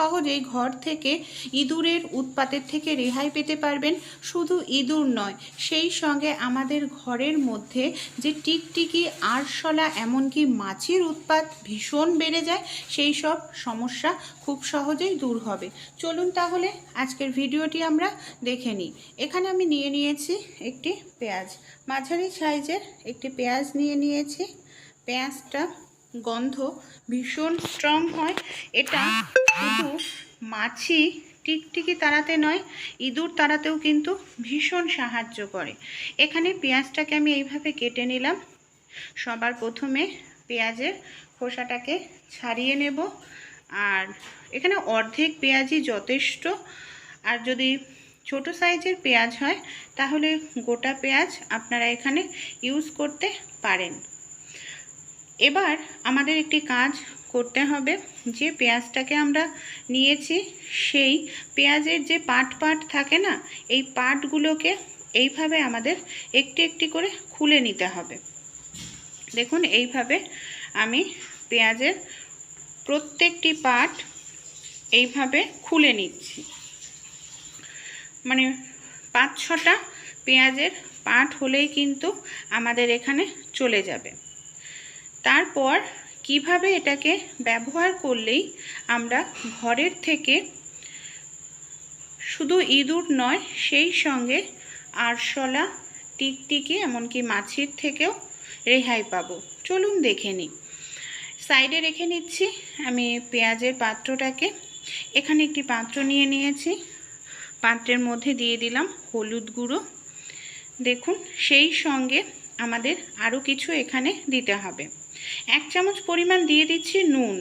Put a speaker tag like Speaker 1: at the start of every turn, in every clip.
Speaker 1: সহজেই ঘর থেকে ইঁদুরের উৎপাতের থেকে রেহাই পেতে পারবেন। শুধু ইঁদুর নয়, সেই সঙ্গে আমাদের ঘরের মধ্যে যে টিকটিকি, আরশলা, এমনকি মাছির উৎপাত ভীষণ বেড়ে যায়, সেই সব সমস্যা খুব সহজেই দূর হবে। চলুন তাহলে আজকের ভিডিওটি আমরা দেখে নিই। এখানে আমি নিয়ে নিয়েছি একটি পেঁয়াজ। মাঝারি সাইজের একটি পেঁয়াজ নিয়ে নিয়েছি। পেঁয়াজটা গন্ধ ভীষণ স্ট্রং হয়। এটা শুধু মাছি টিকটিকি তাড়াতে নয় ইঁদুর তাড়াতেও কিন্তু ভীষণ সাহায্য করে। এখানে পেঁয়াজটাকে আমি এইভাবে কেটে নিলাম। সবার প্রথমে পেঁয়াজের খোসাটাকে ছাড়িয়ে নেব। আর এখানে অর্ধেক পেঁয়াজই যথেষ্ট। আর যদি ছোট সাইজের পেঁয়াজ হয় তাহলে গোটা পেঁয়াজ আপনারা এখানে ইউজ করতে পারেন। এবার আমাদের একটি কাজ করতে হবে। যে পেঁয়াজটাকে আমরা নিয়েছি, সেই পেঁয়াজের যে পাট পাট থাকে না, এই পাটগুলোকে এইভাবে আমাদের একটি একটি করে খুলে নিতে হবে। দেখুন, এইভাবে আমি পেঁয়াজের প্রত্যেকটি পাট এইভাবে খুলে নিচ্ছি। মানে পাঁচ ছটা পেঁয়াজের পাট হলেই কিন্তু আমাদের এখানে চলে যাবে। তারপর কীভাবে এটাকে ব্যবহার করলেই আমরা ঘরের থেকে শুধু ইঁদুর নয়, সেই সঙ্গে আরশলা, টিকটিকি, এমনকি মাছির থেকেও রেহাই পাবো। চলুন দেখে নিই। সাইডে রেখে নিচ্ছি আমি পেঁয়াজের পাত্রটাকে। এখানে একটি পাত্র নিয়ে নিয়েছি। পাত্রের মধ্যে দিয়ে দিলাম হলুদ গুঁড়ো। দেখুন, সেই সঙ্গে আমাদের আরও কিছু এখানে দিতে হবে। এক চামচ পরিমাণ দিয়ে দিচ্ছি নুন।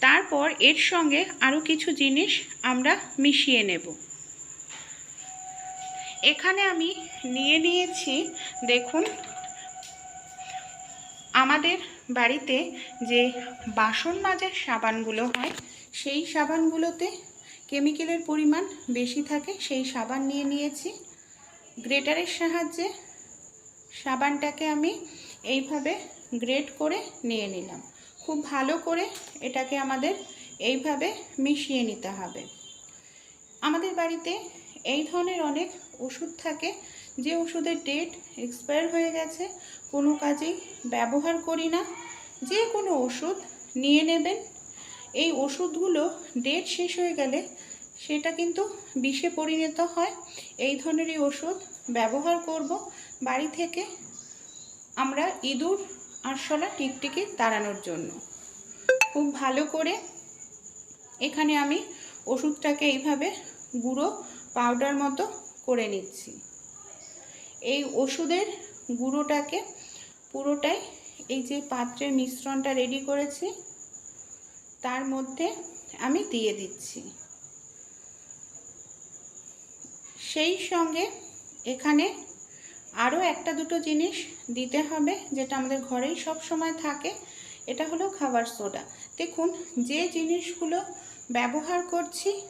Speaker 1: তারপর এর সঙ্গে আরও কিছু জিনিস আমরা মিশিয়ে নেব। এখানে আমি নিয়ে নিয়েছি, দেখুন, আমাদের বাড়িতে যে বাসন মাজার সাবানগুলো হয়, সেই সাবানগুলোতে কেমিক্যালের পরিমাণ বেশি থাকে, সেই সাবান নিয়ে নিয়েছি। গ্রেটারের সাহায্যে সাবানটাকে আমি এইভাবে গ্রেট করে নিয়ে নিলাম। খুব ভালো করে এটাকে আমাদের এইভাবে মিশিয়ে নিতে হবে। আমাদের বাড়িতে এই ধরনের অনেক ওষুধ থাকে, যে ওষুধের ডেট এক্সপায়ার হয়ে গেছে, কোনো কাজেই ব্যবহার করি না। যে কোনো ওষুধ নিয়ে নেবেন। এই ওষুধগুলো ডেট শেষ হয়ে গেলে সেটা কিন্তু বিষে পরিণত হয়। এই ধরনেরই ওষুধ ব্যবহার করব বাড়ি থেকে আমরা ইঁদুর আরশোলা টিকটিকি তাড়ানোর জন্য। খুব ভালো করে এখানে আমি ওষুধটাকে এইভাবে গুঁড়ো পাউডার মতো করে নিচ্ছি। এই ওষুধের গুঁড়োটাকে পুরোটাই এই যে পাত্রের মিশ্রণটা রেডি করেছি, তার মধ্যে আমি দিয়ে দিচ্ছি। সেই সঙ্গে এখানে আরও একটা দুটো জিনিস দিতে হবে যেটা আমাদের ঘরেই সব সময় থাকে, এটা হলো খাবার সোডা। দেখুন, যে জিনিসগুলো ব্যবহার করছি,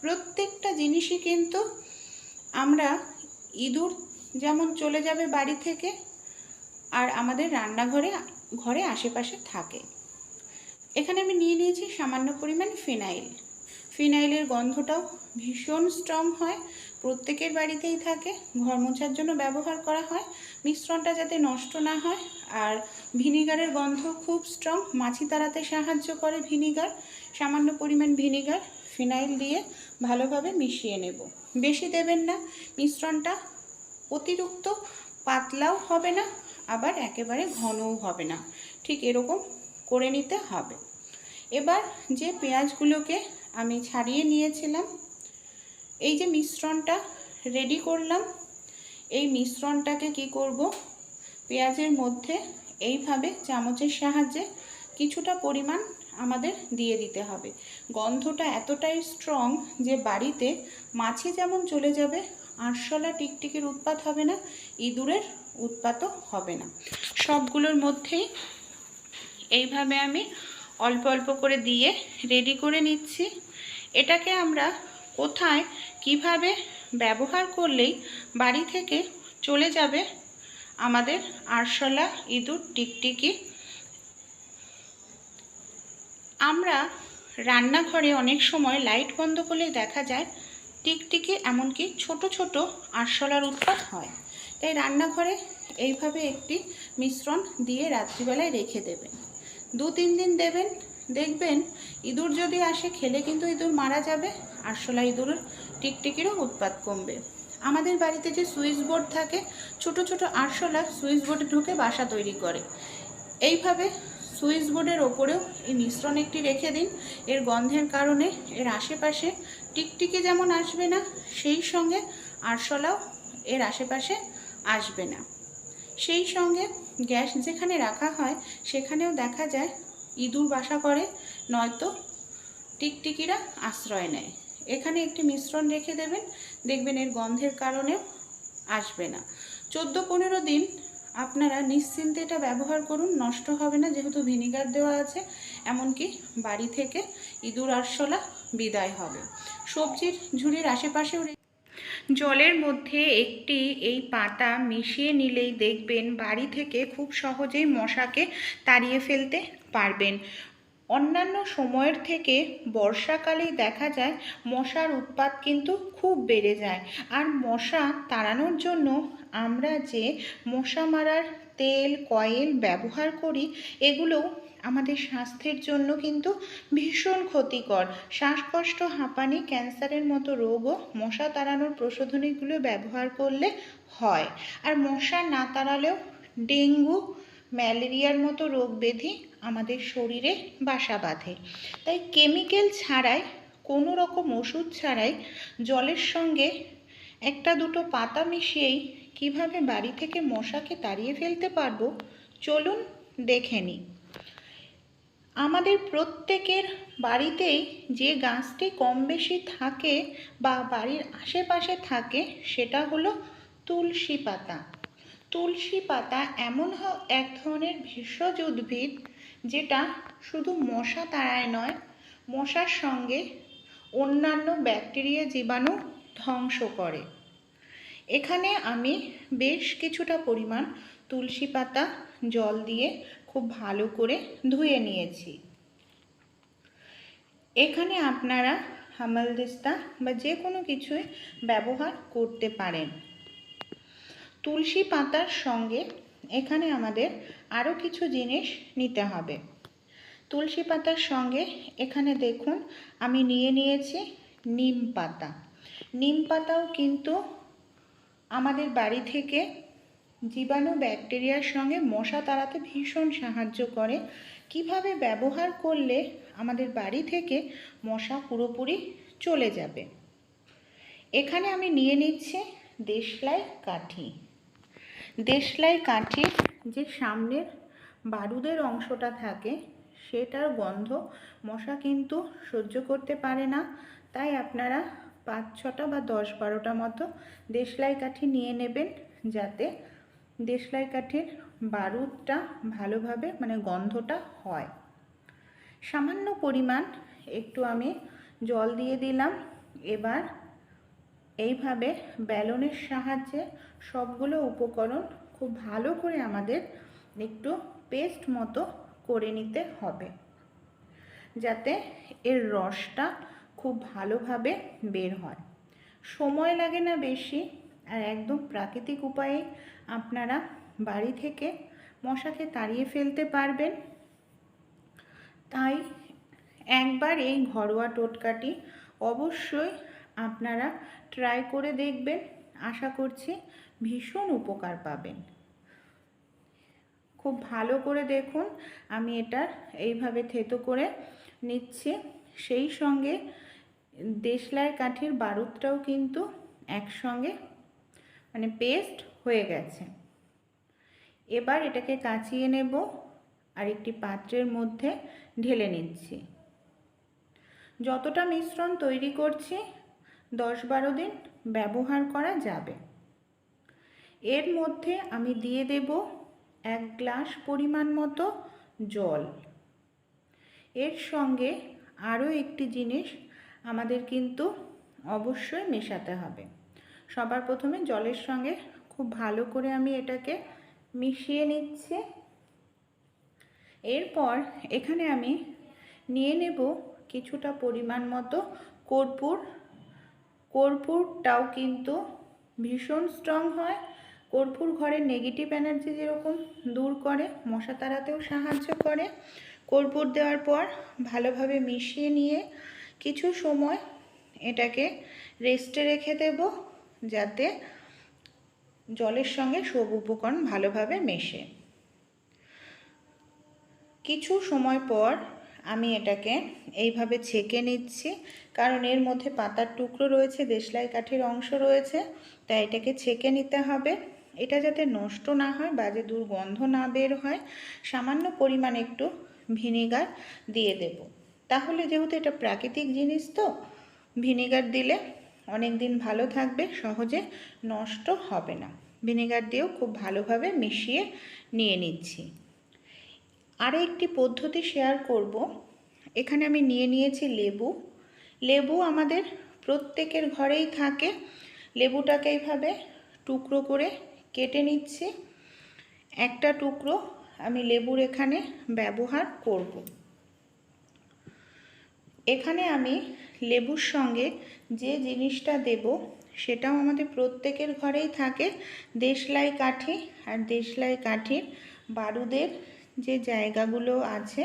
Speaker 1: প্রত্যেকটা জিনিসই কিন্তু আমরা ইঁদুর যেমন চলে যাবে বাড়ি থেকে, আর আমাদের রান্নাঘরে, ঘরে আশেপাশে থাকে। এখানে আমি নিয়ে নিয়েছি সামান্য পরিমাণ ফিনাইল। ফিনাইলের গন্ধটাও ভীষণ স্ট্রং হয়। প্রত্যেকের বাড়িতেই থাকে। ঘর মোছার জন্য ব্যবহার করা হয়। মিশ্রণটা যাতে নষ্ট না হয়। আর ভিনিগারের গন্ধ খুব স্ট্রং মাছি তাড়াতে সাহায্য করে ভিনিগার। সামান্য পরিমাণ ভিনিগার, ফিনাইল দিয়ে ভালোভাবে মিশিয়ে নেব। বেশি দেবেন না। মিশ্রণটা অতিরিক্ত পাতলাও হবে না, আবার একেবারে ঘনও হবে না। ঠিক এরকম করে নিতে হবে। এবার যে পেঁয়াজগুলোকে আমি ছাড়িয়ে নিয়েছিলাম এই যে মিশ্রণটা রেডি করলাম। এই মিশ্রণটাকে কি করব? পেঁয়াজের মধ্যে এইভাবে চামচের সাহায্যে কিছুটা পরিমাণ আমাদের দিয়ে দিতে হবে। গন্ধটা এতটাই স্ট্রং যে বাড়িতে মাছি যেমন চলে যাবে, আরশোলা টিকটিকির উৎপাত হবে না, ইঁদুরের উৎপাতও হবে না। সবগুলোর মধ্যেই এইভাবে আমি অল্প অল্প করে দিয়ে রেডি করে নিচ্ছি। এটাকে আমরা কোথায় কীভাবে ব্যবহার করলেই বাড়ি থেকে চলে যাবে আমাদের আরশোলা ইঁদুর টিকটিকি? আমরা রান্নাঘরে অনেক সময় লাইট বন্ধ করলে দেখা যায় টিকটিকি এমনকি ছোট ছোট আরশোলার উৎপাদ হয়। তাই রান্নাঘরে এইভাবে একটি মিশ্রণ দিয়ে রাত্রিবেলায় রেখে দেবেন। দু তিন দিন দেবেন দেখবেন, ইঁদুর যদি আসে, খেলে কিন্তু ইঁদুর মারা যাবে আরশোলা ইঁদুরের টিকটিকিরও উৎপাত কমবে। আমাদের বাড়িতে যে সুইচ বোর্ড থাকে, ছোট ছোট আরশোলা সুইচ বোর্ডে ঢুকে বাসা তৈরি করে। এইভাবে সুইচ বোর্ডের ওপরেও এই মিশ্রণ একটি রেখে দিন। এর গন্ধের কারণে এর আশেপাশে টিকটিকি যেমন আসবে না, সেই সঙ্গে আরশোলাও এর আশেপাশে আসবে না। সেই সঙ্গে গ্যাস যেখানে রাখা হয়, সেখানেও দেখা যায় ইঁদুর বাসা করে, নয়তো টিকটিকিরা আশ্রয় নেয়। এখানে একটি মিশ্রণ রেখে দেবেন, দেখবেন এর গন্ধের কারণেও আসবে না। চোদ্দ পনেরো দিন আপনারা নিশ্চিন্তে এটা ব্যবহার করুন, নষ্ট হবে না, যেহেতু ভিনিগার দেওয়া আছে, এমনকি বাড়ি থেকে ইঁদুর আরশোলা বিদায় হবে। সবজির ঝুড়ির আশেপাশেও জলের মধ্যে একটি এই পাতা মিশিয়ে নিলেই দেখবেন বাড়ি থেকে খুব সহজেই মশাকে তাড়িয়ে ফেলতে পারবেন। অন্যান্য সময়ের থেকে বর্ষাকালেই দেখা যায় মশার উৎপাত কিন্তু খুব বেড়ে যায়। আর মশা তাড়ানোর জন্য আমরা যে মশা মারার তেল, কয়েল ব্যবহার করি এগুলো আমাদের স্বাস্থ্যের জন্য কিন্তু ভীষণ ক্ষতিকর। শ্বাসকষ্ট, হাঁপানি, ক্যান্সারের মতো রোগও মশা তাড়ানোর প্রশোধনীগুলো ব্যবহার করলে হয়। আর মশা না তাড়ালেও ডেঙ্গু ম্যালেরিয়ার মতো রোগ ব্যাধি আমাদের শরীরে বাসা বাঁধে। তাই কেমিক্যাল ছাড়াই, কোনো রকম ওষুধ ছাড়াই জলের সঙ্গে একটা দুটো পাতা মিশিয়েই কীভাবে বাড়ি থেকে মশাকে তাড়িয়ে ফেলতে পারব, চলুন দেখে নিই আমাদের প্রত্যেকের বাড়িতেই যে গাছটি কম বেশি থাকে বা বাড়ির আশেপাশে থাকে, সেটা হলো তুলসী পাতা। তুলসী পাতা এমন এক ধরনের ভেষজ উদ্ভিদ যেটা শুধু মশা তাড়ায় নয়, মশার সঙ্গে অন্যান্য ব্যাকটেরিয়া জীবাণু ধ্বংস করে। এখানে আমি বেশ কিছুটা পরিমাণ তুলসী পাতা, জল দিয়ে খুব ভালো করে ধুয়ে নিয়েছি। এখানে আপনারা হামালদিস্তা বা যে কোনো কিছুই ব্যবহার করতে পারেন। তুলসী পাতার সঙ্গে এখানে আমাদের আরও কিছু জিনিস নিতে হবে। তুলসী পাতার সঙ্গে এখানে দেখুন, আমি নিয়ে নিয়েছি নিম পাতা। নিম পাতাও কিন্তু আমাদের বাড়ি থেকে জীবাণু ব্যাকটেরিয়ার সঙ্গে মশা তাড়াতে ভীষণ সাহায্য করে। কীভাবে ব্যবহার করলে আমাদের বাড়ি থেকে মশা পুরোপুরি চলে যাবে? এখানে আমি নিয়ে নিচ্ছি দেশলাই কাঠি। দেশলাই কাঠির যে সামনের বারুদের অংশটা থাকে, সেটার গন্ধ মশা কিন্তু সহ্য করতে পারে না। তাই আপনারা পাঁচ, ছটা বা দশ, বারোটা মতো দেশলাই কাঠি নিয়ে নেবেন, যাতে দেশলাই কাঠির বারুদটা ভালোভাবে মানে গন্ধটা হয়। সামান্য পরিমাণ একটু আমি জল দিয়ে দিলাম। এবার এইভাবে ব্যালনের সাহায্যে সবগুলো উপকরণ খুব ভালো করে আমাদের একটু পেস্ট মতো করে নিতে হবে। যাতে এর রসটা খুব ভালোভাবে বের হয়। সময় লাগে না বেশি, আর একদম প্রাকৃতিক উপায়ে আপনারা বাড়ি থেকে মশাকে তাড়িয়ে ফেলতে পারবেন। তাই একবার এই ঘরোয়া টোটকাটি অবশ্যই আপনারা ট্রাই করে দেখবেন। আশা করছি ভীষণ উপকার পাবেন। খুব ভালো করে দেখুন, আমি এটা এইভাবে থেতো করে নিচ্ছি। সেই সঙ্গে দেশলাই কাঠির বারুদটাও কিন্তু একসঙ্গে মানে পেস্ট হয়ে গেছে। এবার এটাকে কাচিয়ে নেব আর একটি পাত্রের মধ্যে ঢেলে নিচ্ছি। যতটা মিশ্রণ তৈরি করছি দশ বারো দিন ব্যবহার করা যাবে। এর মধ্যে আমি দিয়ে দেব এক গ্লাস পরিমাণ মতো জল। এর সঙ্গে আরও একটি জিনিস আমাদের কিন্তু অবশ্যই মেশাতে হবে। সবার প্রথমে জলের সঙ্গে খুব ভালো করে আমি এটাকে মিশিয়ে নিচ্ছি। এরপর এখানে আমি নিয়ে নেব কিছুটা পরিমাণ মতো কর্পূর কর্পূরটাও কিন্তু ভীষণ স্ট্রং হয়। কর্পূর ঘরের নেগেটিভ এনার্জি যেরকম দূর করে, মশা তাড়াতেও সাহায্য করে। কর্পূর দেওয়ার পর ভালোভাবে মিশিয়ে নিয়ে কিছু সময় এটাকে রেস্টে রেখে দেব, যাতে জলের সঙ্গে সব উপকরণ ভালোভাবে মেশে। কিছু সময় পর আমি এটাকে এইভাবে ছেঁকে নিচ্ছি। কারণ এর মধ্যে পাতার টুকরো রয়েছে, দেশলাই কাঠির অংশ রয়েছে, তাই এটাকে ছেঁকে নিতে হবে। এটা যাতে নষ্ট না হয় বাজে দুর্গন্ধ না বের হয়, সামান্য পরিমাণ একটু ভিনেগার দিয়ে দেব। তাহলে যেহেতু এটা প্রাকৃতিক জিনিস তো, ভিনেগার দিলে অনেক দিন ভালো থাকবে, সহজে নষ্ট হবে না। ভিনেগার দিয়েও খুব ভালোভাবে মিশিয়ে নিয়ে নিচ্ছি। আরও একটি পদ্ধতি শেয়ার করব। এখানে আমি নিয়ে নিয়েছি লেবু। লেবু আমাদের প্রত্যেকের ঘরেই থাকে। লেবুটাকে এইভাবে টুকরো করে কেটে নিচ্ছি। একটা টুকরো আমি লেবুর এখানে ব্যবহার করব। এখানে আমি লেবুর সঙ্গে যে জিনিসটা দেব, সেটাও আমাদের প্রত্যেকের ঘরেই থাকে। দেশলাই কাঠি আর দেশলাই কাঠির বারুদের যে জায়গাগুলো আছে,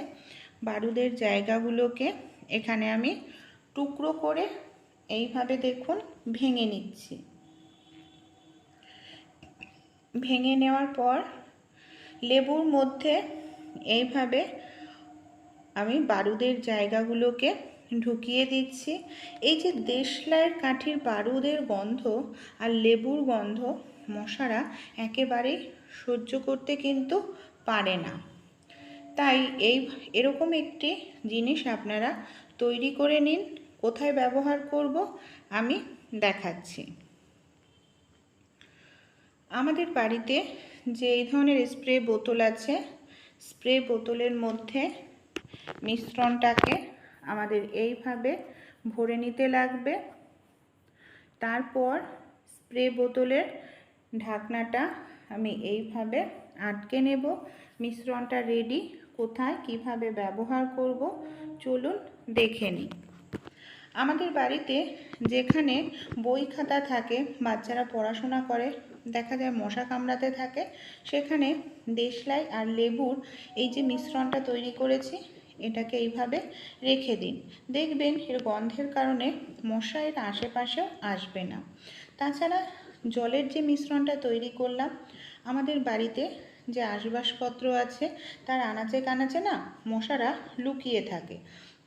Speaker 1: বারুদের জায়গাগুলোকে এখানে আমি টুকরো করে এইভাবে দেখুন ভেঙে নিচ্ছি। ভেঙে নেওয়ার পর লেবুর মধ্যে এইভাবে আমি বারুদের জায়গাগুলোকে ঢুকিয়ে দিচ্ছি। এই যে দেশলাইয়ের কাঠির বারুদের গন্ধ আর লেবুর গন্ধ মশারা একেবারেই সহ্য করতে কিন্তু পারে না। তাই এই, এরকম একটি জিনিস আপনারা তৈরি করে নিন। কোথায় ব্যবহার করব আমি দেখাচ্ছি। আমাদের বাড়িতে যে এই ধরনের স্প্রে বোতল আছে, স্প্রে বোতলের মধ্যে মিশ্রণটাকে আমাদের এইভাবে ভরে নিতে লাগবে। তারপর স্প্রে বোতলের ঢাকনাটা আমি এইভাবে আটকে নেব। মিশ্রণটা রেডি কোথায় কীভাবে ব্যবহার করব, চলুন দেখে নিই। আমাদের বাড়িতে যেখানে বই খাতা থাকে, বাচ্চারা পড়াশোনা করে, দেখা যায় মশা কামড়াতে থাকে, সেখানে দেশলাই আর লেবুর এই যে মিশ্রণটা তৈরি করেছি, এটাকে এইভাবে রেখে দিন। দেখবেন এর গন্ধের কারণে মশা এর আশেপাশেও আসবে না। তাছাড়া জলের যে মিশ্রণটা তৈরি করলাম, আমাদের বাড়িতে যে আসবাসপত্র আছে, তার আনাচে কানাচে না মশারা লুকিয়ে থাকে।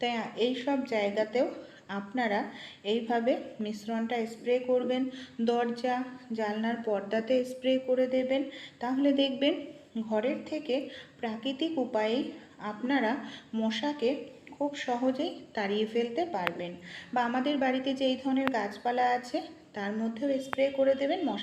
Speaker 1: তাই এই সব জায়গাতেও আপনারা এইভাবে মিশ্রণটা স্প্রে করবেন, দরজা, জানলার পর্দাতে স্প্রে করে দেবেন। তাহলে দেখবেন ঘরের থেকে প্রাকৃতিক উপায়ে আপনারা মশাকে খুব সহজেই তাড়িয়ে ফেলতে পারবেন। বা আমাদের বাড়িতে যে এই ধরনের গাছপালা আছে, তার মধ্যেও স্প্রে করে দেবেন মশা